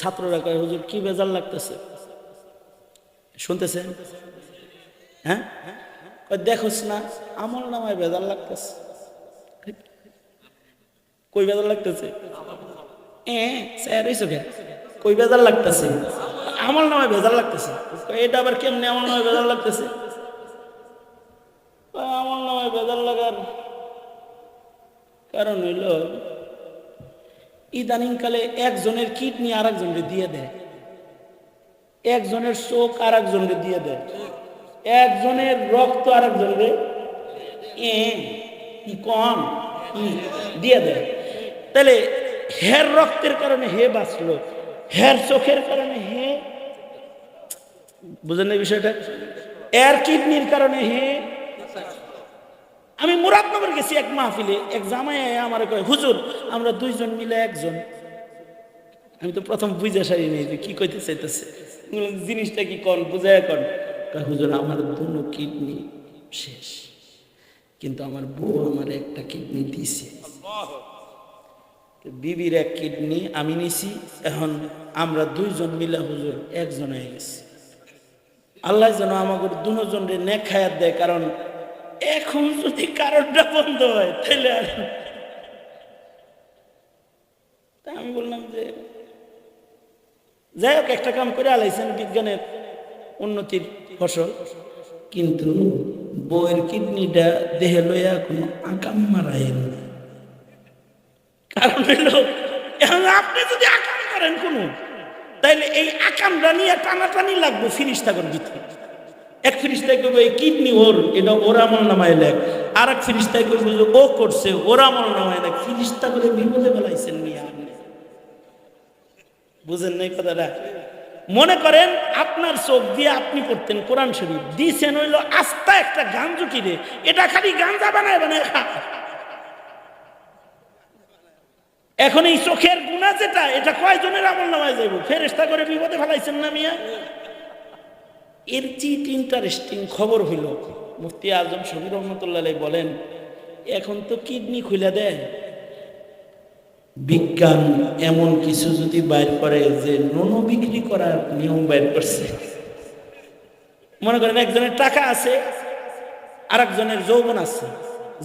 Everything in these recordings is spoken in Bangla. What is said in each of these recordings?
ছাত্ররা কয়, হুজুর, কি বেজাল লাগতেছে? শুনতেছেন? হ্যাঁ? দেখোস না, আমল নামায় বেজাল লাগতেছে। কই বেজাল লাগতেছে? এ, স্যার, এই কই বেজাল লাগতেছে? আমল নামায় বেজাল লাগতেছে। এটা আবার কেমনে আমল নামায় বেজাল লাগতেছে? আমল নামায় বেজাল লাগার কারণ হইল ইদানিংকালে একজনের কিডনি আর একজনকে দিয়ে দেয়। একজনের চোখ আর একজনকে দিয়ে দেয়। একজনের রক্ত আর একজনকে কম দিয়ে দেয়। তাহলে হের রক্তের কারণে হে বাঁচলো, হের চোখের কারণে হে বুঝেন বিষয়টা? এর কিডনির কারণে হে আমি মুরাদনগর গেছি এক মাহফিলে এক জামাই আমার কয় হুজুর আমরা দুইজন মিলে একজন। আমি তো প্রথম বুঝে সারি নেই যে কি কইতে চাইতেছে। জিনিসটা কি কন? বুঝায় কন? হুজুর আমার দুনো কিডনি শেষ কিন্তু আমার বউ আমার একটা কিডনি দিছে। বিবির এক কিডনি আমি নিছি এখন আমরা দুইজন মিলে হুজুর একজন হয়ে গেছি। আল্লাহ যেন আমাকে দুজনরে নেক খায়াত দেয় কারণ এখন যদি কারণটা বন্ধ হয়, তাহলে আর আমি বললাম যে, যাই হোক, একটা কাম করে আলাইছেন বিজ্ঞানের উন্নতির ফসল। কিন্তু বইয়ের কিডনিটা দেহে লইয়া কোনো আকাম মারায়েন না। কারণ হইল, এখন আপনি যদি আকাম করেন কোনো, তাইলে এই আকামটা নিয়ে টানাটানি লাগবে ফিরিস্তাগর ভিতরে। এক ফিরিস্তায় করবে কিডনি ওর, এটা ওর আমল নামায় লেখ। আর এক ফিরিস্তায় করবে যে ও করছে, ওর আমল নামায় লেখ। ফিরিস্তা করে বিপদে বেলাইছেন আপনি। বুঝেন নাই কথাটা? মনে করেন, আপনার চোখ দিয়ে আপনি পড়তেন কোরআন শরীফ। দিছেন হইল আস্তা একটা গাঞ্জু কিনে এটা খালি গাঞ্জা বানায় বানায় খা। এখন এই চোখের গুণা যেটা, এটা কয়জনের আমল নামায় যাইব? ফেরেস্তা করে বিপদে ফেলাইছেন না মিয়া? এর চিট ইন্টারেস্টিং খবর হইল, মুফতি আজম শবীর রহমতুল্লাহ বলেন, এখন তো কিডনি খুলে দেয়। বিজ্ঞান এমন কিছু যদি বাইর করে যে নুন বিক্রি করার নিয়ম বাইর করছে। মনে করেন একজনের টাকা আছে আর একজনের যৌবন আছে।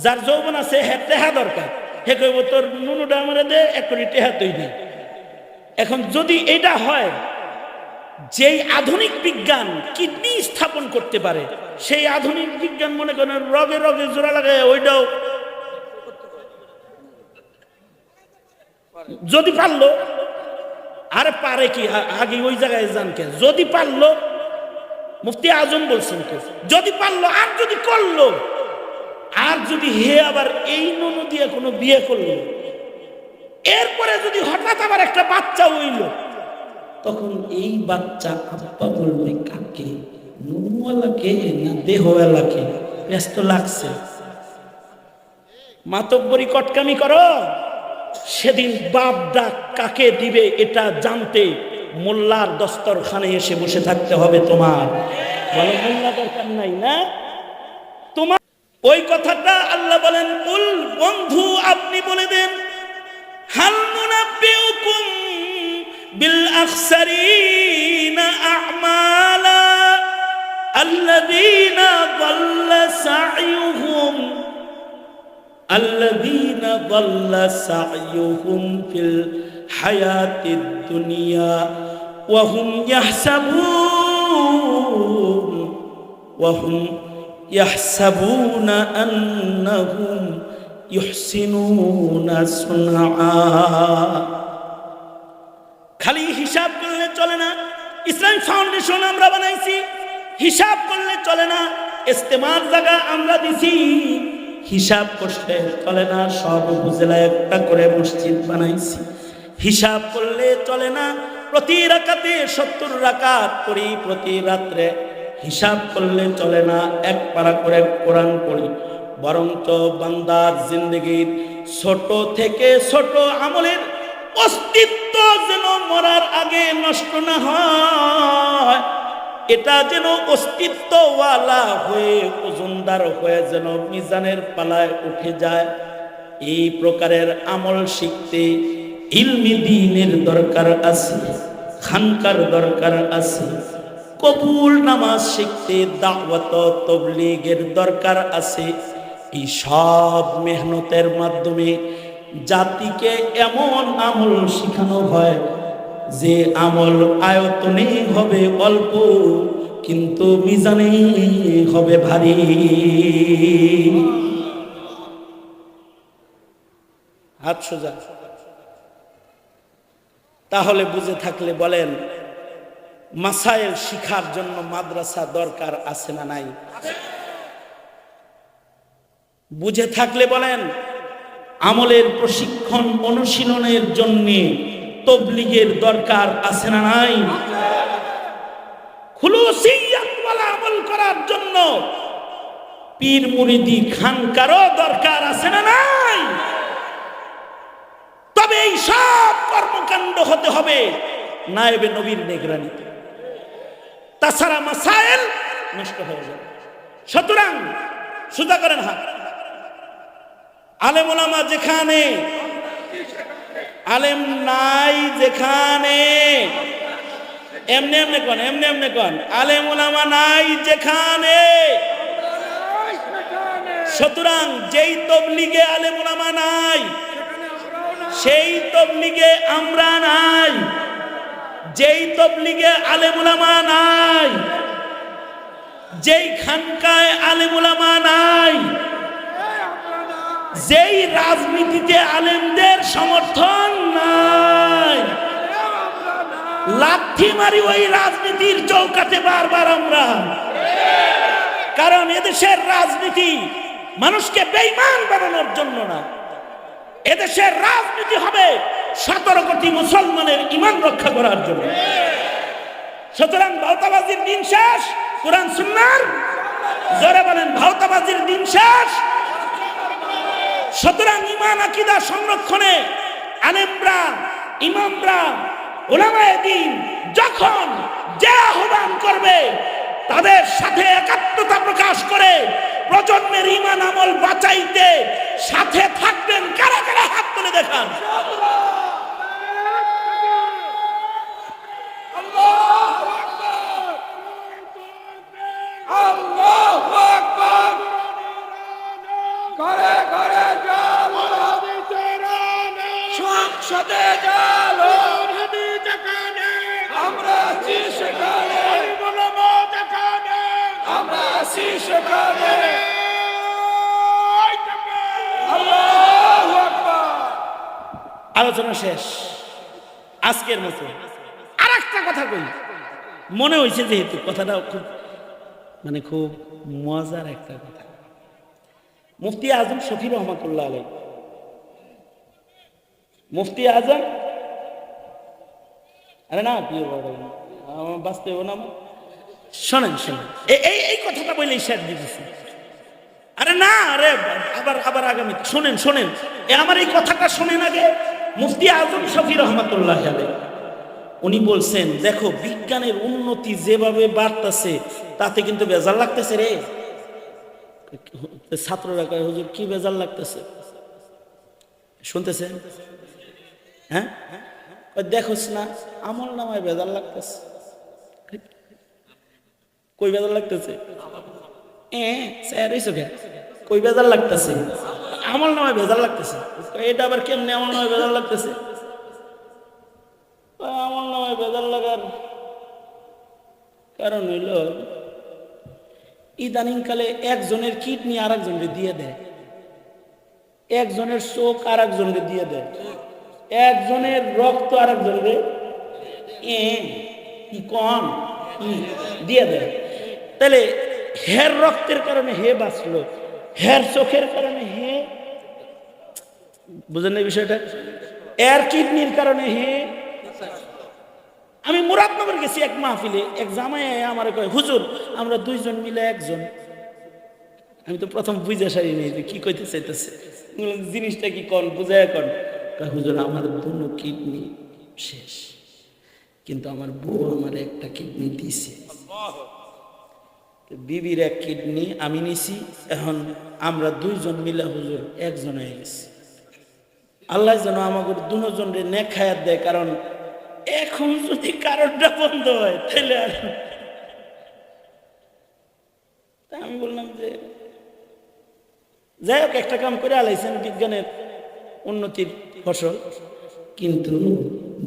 যার যৌবন আছে হ্যাঁ টেহা দরকার। হে কইব, তোর নুনুটা আমার দে এক কোটি টেহা দে এখন যদি এটা হয় যেই আধুনিক বিজ্ঞান কিডনি স্থাপন করতে পারে, সেই আধুনিক বিজ্ঞান মনে করেন রগে রগে জোড়া লাগায় ওইটাও। যদি পারল, আরে পারে কি? আগে ওই জায়গায় যান কে? যদি পারল, মুফতি আজম বলছেন তো যদি পারল, আর যদি করল, আর যদি হে আবার এই ননু দিয়ে কোনো বিয়ে করল, এরপরে যদি হঠাৎ আবার একটা বাচ্চা হইল তখন এই বাচ্চা আব্বা বলবে, কাকে? নুনওয়ালাকে না দেহওয়ালাকে? ব্যস্ত লাগছে। মাতব্বরি কটকামি করো। সেদিন বাপ ডাক কাকে দিবে এটা জানতে মোল্লার দস্তরখানে এসে বসে থাকতে হবে তোমার। বলো, মোল্লা দরকার নাই না? তোমার ওই কথাটা আল্লাহ বলেন, উল বন্ধু আপনি বলে দেন, হাল মুনাব্বিউকুম بالأخسرين أعمالا الذين ضل سعيهم الذين ضل سعيهم في الحياة الدنيا وهم يحسبون وهم يحسبون أنهم يحسنون صنعا খালি হিসাব করলে চলে না। ইসলাম ফাউন্ডেশন আমরা বানাইছি, হিসাব করলে চলে না। ইস্তেমার জায়গা আমরা দিছি, হিসাব করলে চলে না। সব উপজেলায় একটা করে মসজিদ বানাইছি। হিসাব করলে চলে না। প্রতি রাকাতে সত্তর রাকাত করি প্রতি রাত্রে হিসাব করলে চলে না। এক পারা করে কোরআন পড়ি। বরঞ্চ বান্দার জিন্দগির ছোট থেকে ছোট আমলের অস্তিত্ব যেন মরার আগে নষ্ট না হয়। এটা যেন অস্তিত্বওয়ালা হয়ে, ওজনদার হয়ে যেন মিজানের পালায় উঠে যায়। এই প্রকারের আমল শিখতে ইলমি দিনের দরকার আছে, খানকার দরকার আছে। কবুল নামাজ শিখতে দাওয়াত তবলিগের দরকার আছে। এই সব মেহনতের মাধ্যমে জাতিকে এমন আমল শিখানো হয় যে আমল আয়তনে হবে অল্প, কিন্তু মিজানে হবে ভারী। হাত সোজা। তাহলে বুঝে থাকলে বলেন মাসাইল শিখার জন্য মাদ্রাসা দরকার আছে না নাই? বুঝে থাকলে বলেন আমলের প্রশিক্ষণ অনুশীলনের জন্য তবলিগের দরকার আছে না নাই? আমল করার জন্য পীর মুরিদি খানকারও দরকার আছে না নাই? তবে এই সব কর্মকাণ্ড হতে হবে নায়েবে নবীর নেগরানিতে। তাছাড়া মাসাইল নষ্ট হয়ে যাবে। সুতরাং সুদা করেন হাত। আলেম ওলামা যেখানে? আলেম নাই যেখানে। এমনি এমনি কন, এমনি এমনি কন? আলেম ওলামা নাই যেখানে। সুতরাং যেই তবলিগে আলেম ওলামা নাই, সেই তবলিগে আমরা নাই। যেই তবলিগে আলেমুলামা নাই যেই খানকায় আলেমুলামা নাই যেই রাজনীতিতে আলেমদের সমর্থন নাই, লাথি মারি ওই রাজনীতির চৌকাতে বারবার আমরা। কারণ এদেশের রাজনীতি মানুষকে বেইমান বানানোর জন্য না। এদেশের রাজনীতি হবে সতেরো কোটি মুসলমানের ইমান রক্ষা করার জন্য। সুতরাং ভাওতাবাজির দিন শেষ, কোরআন সুন্নার জোরে বলেন, ভাওতাবাজির দিন শেষ সুতরাং ইমান আকিদা সংরক্ষণে আলেমরা, ইমামরা ওলামায়ে দিন যখন যে আহ্বান করবে, তাদের সাথে একাত্মতা প্রকাশ করে প্রজন্মের ইমান আমল বাঁচাইতে সাথে থাকবেন কারা কারা হাত তুলে দেখান। আল্লাহু ঘরে ঘরে জল সংসদে জল। আমরা আছি সেখানে। আমরা আছি সেখানে। আলোচনা শেষ। আজকের মতো আর একটা কথা কই। মনে হয়েছে যেহেতু কথাটা খুব মানে খুব মজার একটা কথা। মুফতি আজম শফি রহমতুল্লাহ আলাই মুফতি আজম? আরে না আমার বাঁচতে হবে না। শোনেন শোনেন এই এই কথাটা বলেই শেষ দিতেছি আরে না, আরে, আবার আবার আগামী শোনেন শোনেন, এ আমার এই কথাটা শোনেন আগে। মুফতি আজম শফি রহমতুল্লাহ আলাই উনি বলছেন, দেখো, বিজ্ঞানের উন্নতি যেভাবে বাড়তেছে, তাতে কিন্তু বেজাল লাগতেছে রে। ছাত্ররা কয়, হুজুর, কি বেজাল লাগতেছে? শুনতেছেন? হ্যাঁ? দেখোস না আমল নামায় বেজাল লাগতেছে। কই বেজাল লাগতেছে? কই বেজাল লাগতেছে? আমল নামায় বেজাল লাগতেছে। এটা আবার কেমনে আমল নামায় বেজাল লাগতেছে? আমল নামায় বেজাল লাগার কারণ হইল ইদানিংকালে একজনের কিডনি আর একজনকে দিয়ে দেয়। একজনের চোখ আর একজনকে দিয়ে দেয়। একজনের রক্ত আর একজনকে কম দিয়ে দেয়। তাহলে হের রক্তের কারণে হে বাঁচলো, হের চোখের কারণে হে, বুঝেন বিষয়টা? এর কিডনির কারণে হে মুরাদনগর গেছি এক মাহফিলে, এক জামাই আমার কয়, হুজুর, আমরা দুইজন মিলে একজন। আমি তো প্রথম বুঝে সারি নেই কি কইতে চাইতেছে। জিনিসটা কি কন? বুঝায় কন? হুজুর, আমার দুনো কিডনি শেষ, কিন্তু আমার বউ আমার একটা কিডনি দিছে। বিবির এক কিডনি আমি নিছি, এখন আমরা দুইজন মিলে হুজুর একজন হয়ে গেছি। আল্লাহ যেন আমাকে দুজনরে নেখায়াত দেয়, কারণ এখন যদি কারণটা বন্ধ হয়, তাহলে আর আমি বললাম যে, যাই হোক, একটা কাম করে আলাইছেন বিজ্ঞানের উন্নতির ফসল, কিন্তু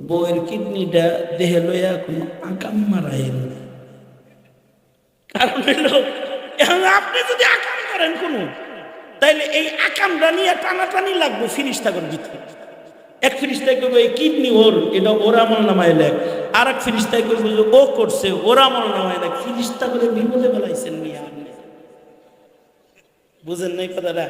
বইয়ের কিডনিটা দেহে লইয়া কোনো আকাম মারায়েন না। কারণ এখন আপনি যদি আকাম করেন কোনো, তাইলে এই আকামটা নিয়ে টানাটানি লাগবে ফিরিস্তা করে দিতে এক ফিরিস্তায় করবে এই কিডনি ওর, এটা ওর আমল নামায় লেখ। আর এক ফিরিস্তায় করবে যে ও করছে, ওর আমল নামায় লেখ। ফিরিস্তা করে বিপদে বেলাইছেন মিয়া। বুঝেন নাই কথাটা?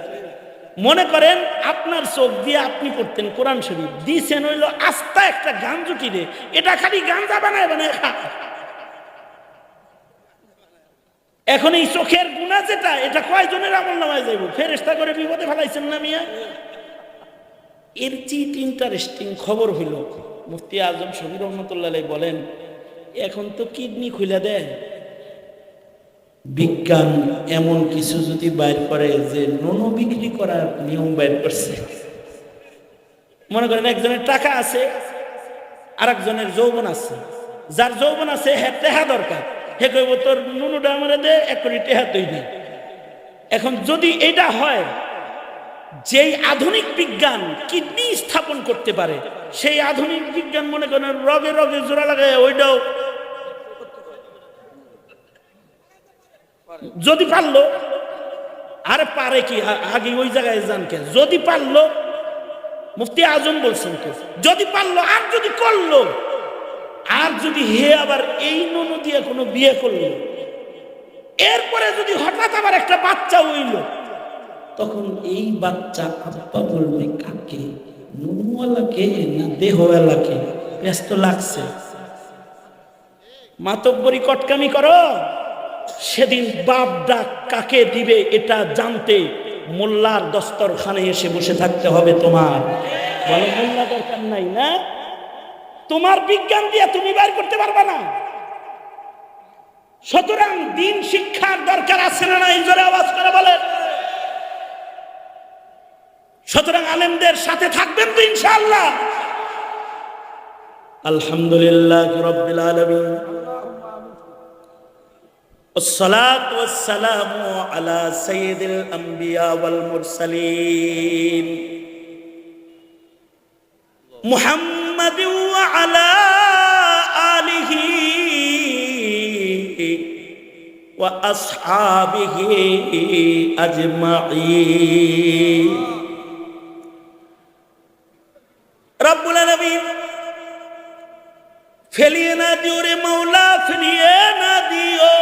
মনে করেন, আপনার চোখ দিয়ে আপনি পড়তেন কোরআন শরীফ। দিয়েছেন হইল আস্তা একটা গান জুটি রে এটা খালি গাঞ্জা বানায় বানায় খা। এখন এই চোখের গুণা যেটা, এটা কয়জনের আমল নামায় যাইব? ফেরেস্তা করে বিপদে ফেলাইছেন না মিয়া? এর চিট ইন্টারেস্টিং খবর হইল, মুফতি আজম শবীর রহমতুল্লাহ বলেন, এখন তো কিডনি খুলে দেয়। বিজ্ঞান এমন কিছু যদি বাইর করে যে নুন বিক্রি করার নিয়ম বাইর করছে। মনে করেন একজনের টাকা আছে আর একজনের যৌবন আছে। যার যৌবন আছে হ্যাঁ টেহা দরকার। হে কইব, তোর নুনুটা আমার দে, এক কোটি টেহা দে এখন যদি এটা হয় যেই আধুনিক বিজ্ঞান কিডনি স্থাপন করতে পারে, সেই আধুনিক বিজ্ঞান মনে করেন রগে রগে জোড়া লাগায় ওইটাও। যদি পারল, আরে পারে কি? আগে ওই জায়গায় যান কে? যদি পারল, মুফতি আজম বলছেন তো যদি পারল, আর যদি করল, আর যদি হে আবার এই ননু দিয়ে কোনো বিয়ে করল, এরপরে যদি হঠাৎ আবার একটা বাচ্চা হইল তখন এই বাচ্চা আব্বা বলবে, কাকে? নুনওয়ালাকে না দেহওয়ালাকে? ব্যস্ত লাগছে। মাতব্বরি কটকামি করো। সেদিন বাপ ডাক কাকে দিবে এটা জানতে মোল্লার দস্তরখানে এসে বসে থাকতে হবে তোমার। দরকার নাই না? তোমার বিজ্ঞান দিয়ে তুমি বাইর করতে পারবে না? সুতরাং দিন শিক্ষার দরকার আছে না নাই? জোরে আওয়াজ করে বলে সুতরাং আলেমদের সাথে থাকবেন তো ইনশাআল্লাহ আলহামদুলিল্লাহ রব্বিল আলামিন والصلاة والسلام على سيد الأنبياء والمرسلين محمد وعلى آله وأصحابه أجمعين ফেলিয়ে না দিও রে মৌলা ফেলিয়ে না দিও।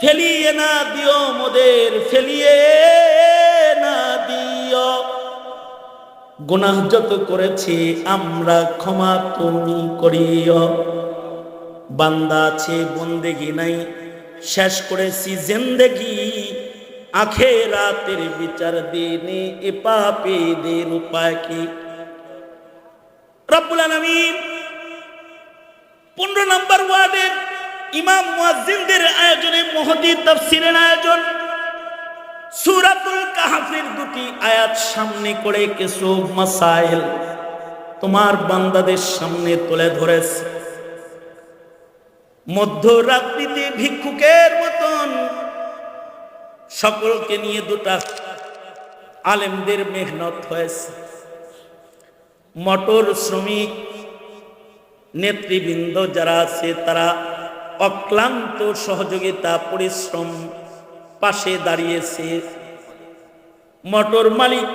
ফেলিয়ে না দিও মোদের, ফেলিয়ে না দিও। গুনাহ যত করেছি, আমরা ক্ষমা তুমি করিও। বান্দা আছে, বন্দেগি নাই, শেষ করেছি জিন্দেগি। আখে রাতের বিচার দিনে এ পাপীদের উপায় কি? রব্বুল আলামিন পনেরো নম্বর ওয়ার্ডের ইমাম মুয়াজ্জিনদের আয়োজনে মহদি তাফসিরের আয়োজন। সূরাতুল কাহফের দুটি আয়াত সামনে করে কিছু মাসাইল তোমার বান্দাদের সামনে তুলে ধরেছে। মধ্যরাত্রিতে ভিক্ষুকের মতন সকলকে নিয়ে দুটা আলেমদের মেহনত হয়েছে। মোটর শ্রমিক নেতৃবৃন্দ যারা আছে, তারা অক্লান্ত সহযোগিতা, পরিশ্রম পাশে দাঁড়িয়েছে। মোটর মালিক,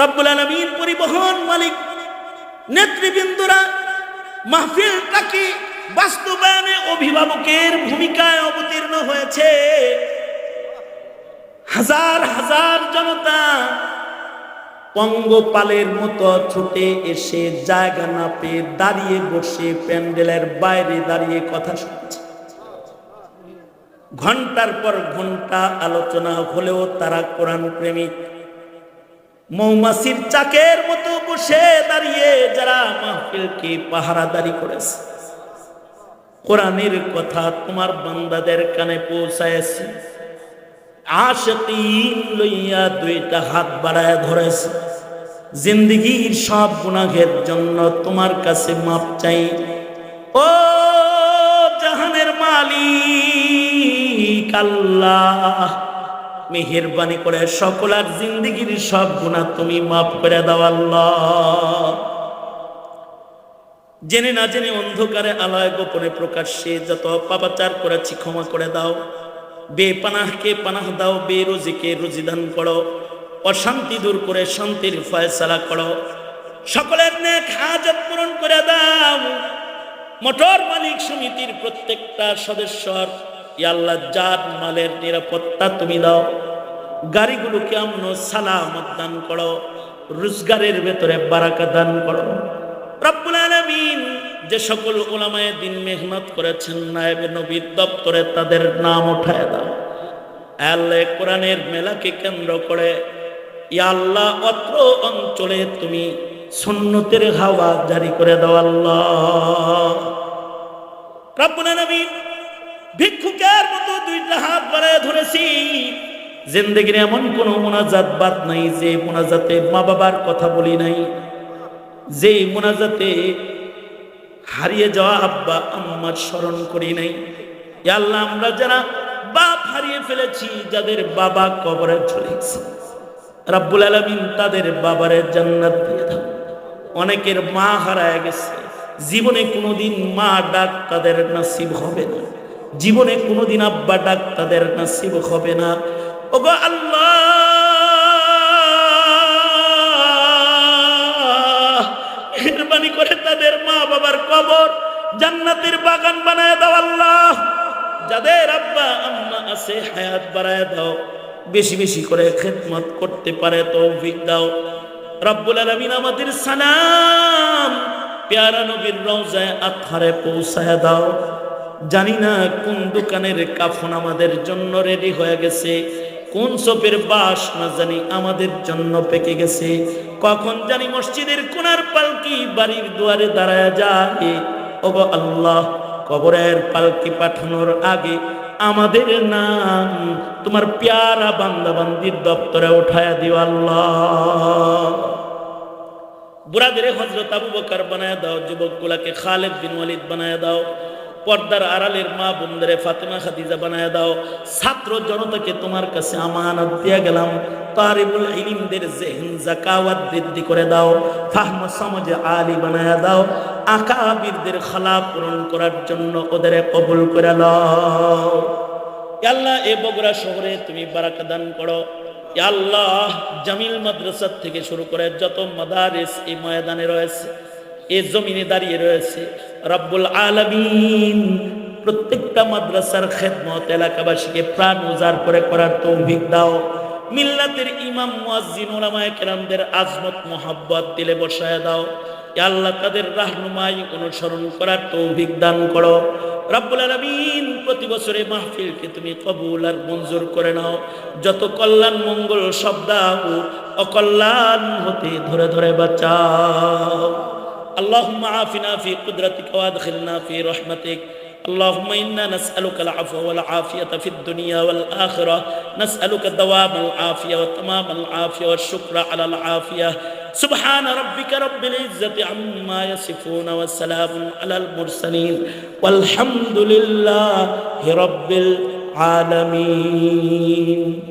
রব্বুল আলমীর পরিবহন মালিক, নেতৃবৃন্দরা মাহফিলটাকে বাস্তবায়নে অভিভাবকের ভূমিকায় অবতীর্ণ হয়েছে। হাজার হাজার জনতা পঙ্গপালের মতো ছুটে এসে জায়গা না পেয়ে দাঁড়িয়ে বসে প্যান্ডেলের বাইরে দাঁড়িয়ে কথা শুনছে। ঘণ্টার পর ঘণ্টা আলোচনা হলেও তারা কোরআন প্রেমিক। মৌমাছির চাকের মতো বসে দাঁড়িয়ে যারা মাহফিলকে পাহারাদারি করেছে। কোরআনের কথা তোমার বান্দাদের কানে পৌঁছায়ছে। আশকিন লইয়া দুইটা হাত বাড়ায় ধরেছে। জিন্দিগির সব গুনাহের জন্য তোমার কাছে মাপ চাই। ও জাহানের মালিক, আল্লাহ, মেহেরবানি করে সকলার জিন্দিগির সব গুণা তুমি মাফ করে দাও, আল্লাহ। জেনে না জেনে অন্ধকারে আলয় গোপনে প্রকাশ্যে যত পাপাচার করেছি ক্ষমা করে দাও। বেপানাহকে পানাহ দাও, বেরোজিকে রুজি দান করো। অশান্তি দূর করে শান্তির ফয়সালা করো। সকলের নেক হাজত পূরণ করে দাও। মোটর মালিক সমিতির প্রত্যেকটা সদস্যর আল্লাহ যার মালের নিরাপত্তা তুমি দাও। গাড়িগুলোকে আমন সালামত দান করো। রোজগারের ভেতরে বারাকা দান করো। রব্বুল আলামিন যে সকল ওলামায়ে দিন মেহনত করেছেন নায়েবে নবীর দপ্তরে তাদের নাম উঠায় দাও। আল্লাহ কোরআনের মেলাকে কেন্দ্র করে আল্লাহ, অত্র অঞ্চলে তুমি সুন্নতের হাওয়া জারি করে দাও আল্লাহ। রব্বুল আলামিন, ভিক্ষুকের মতো দুইটা হাত বাড়ায় ধরেছি। জিন্দগির এমন কোনো মোনাজাত বাদ নাই যে মোনাজাতে মা বাবার কথা বলি নাই। যে মোনাজাতে হারিয়ে যাওয়া আব্বা, আম্মার স্মরণ করি নাই। আল্লাহ, আমরা যারা বাপ হারিয়ে ফেলেছি, যাদের বাবা কবরে চলে গেছে, রাব্বুল আলামিন তাদের বাবারে জান্নাত দিয়ে দাও। অনেকের মা হারায় গেছে, জীবনে কোনোদিন মা ডাক তাদের নাসিব হবে না। জীবনে কোনোদিন আব্বা ডাক তাদের নাসিব হবে না। ওগো আল্লাহ জান্নাতের বাগান বানায় দাও আল্লাহ। যাদের আব্বা আম্মা আছে, হায়াত বাড়ায় দাও। বেশি বেশি করে খেদমত করতে পারে, তৌফিক দাও। রব্বুল আলামিন আমাদের সালাম পেয়ারা নবীর রওজায় আতহারে পৌঁছায় দাও। জানি না কোন দোকানের কাফন আমাদের জন্য রেডি হয়ে গেছে, কোন সপের বাস না জানি আমাদের জন্য পেকে গেছে। কখন জানি মসজিদের কোনার পালকি বাড়ির দুয়ারে দাঁড়ায় যায়। আল্লাহ, কবরের পালকি পাঠানোর আগে আমাদের নাম তোমার পেয়ারা বান্দাবান্দির দপ্তরে উঠায়া দিও আল্লাহ। বুড়াদের হজরত আবু বকর বানায় দাও যুবক গুলাকে খালেদ বিন ওয়ালিদ বানায় দাও। পর্দার আড়ালের মা বন্ধরে ফাতেমা খাদিজা বানায় দাও। ছাত্র জনতাকে তোমার কাছে আমানত দিয়ে গেলাম। তারিবুল ইলিমদের জেহেন জাকাওয়াত বৃদ্ধি করে দাও। ফাহম সমাজে আলী বানায় দাও। আকাবিরদের খালা পূরণ করার জন্য ওদের কবুল করে নাও আল্লাহ, এ বগুড়া শহরে তুমি বারাকা দান করো। আল্লাহ, জামিল মাদ্রাসা থেকে শুরু করে যত মাদারিস এই ময়দানে রয়েছে। এ জমিনে দাঁড়িয়ে রয়েছে। রব্বুল আলামিন প্রত্যেকটা মাদ্রাসার খেদমত এলাকাবাসীকে প্রাণ উজাড় করে করার তৌফিক দাও। মিল্লাতের ইমাম, মুয়াজ্জিন ওলামায়ে কেরামদের আজমত, মোহাব্বত দিলে বসায় দাও। আল্লাহ তাদের রাহনুমাই অনুসরণ করার তৌফিক দান করো। রব্বুল আলামিন প্রতি বছরে মাহফিলকে তুমি কবুল আর মঞ্জুর করে নাও। যত কল্যাণ, মঙ্গল, সব দাও। অকল্যাণ হতে ধরে ধরে বাঁচাও। اللهم عافنا في قدرتك وادخلنا في رحمتك. اللهم إنا نسألك العفو والعافية في الدنيا والآخرة. نسألك دوام العافية وتمام العافية والشكر على العافية. سبحان ربك رب العزة عما يصفون وسلام على المرسلين. والحمد لله رب العالمين.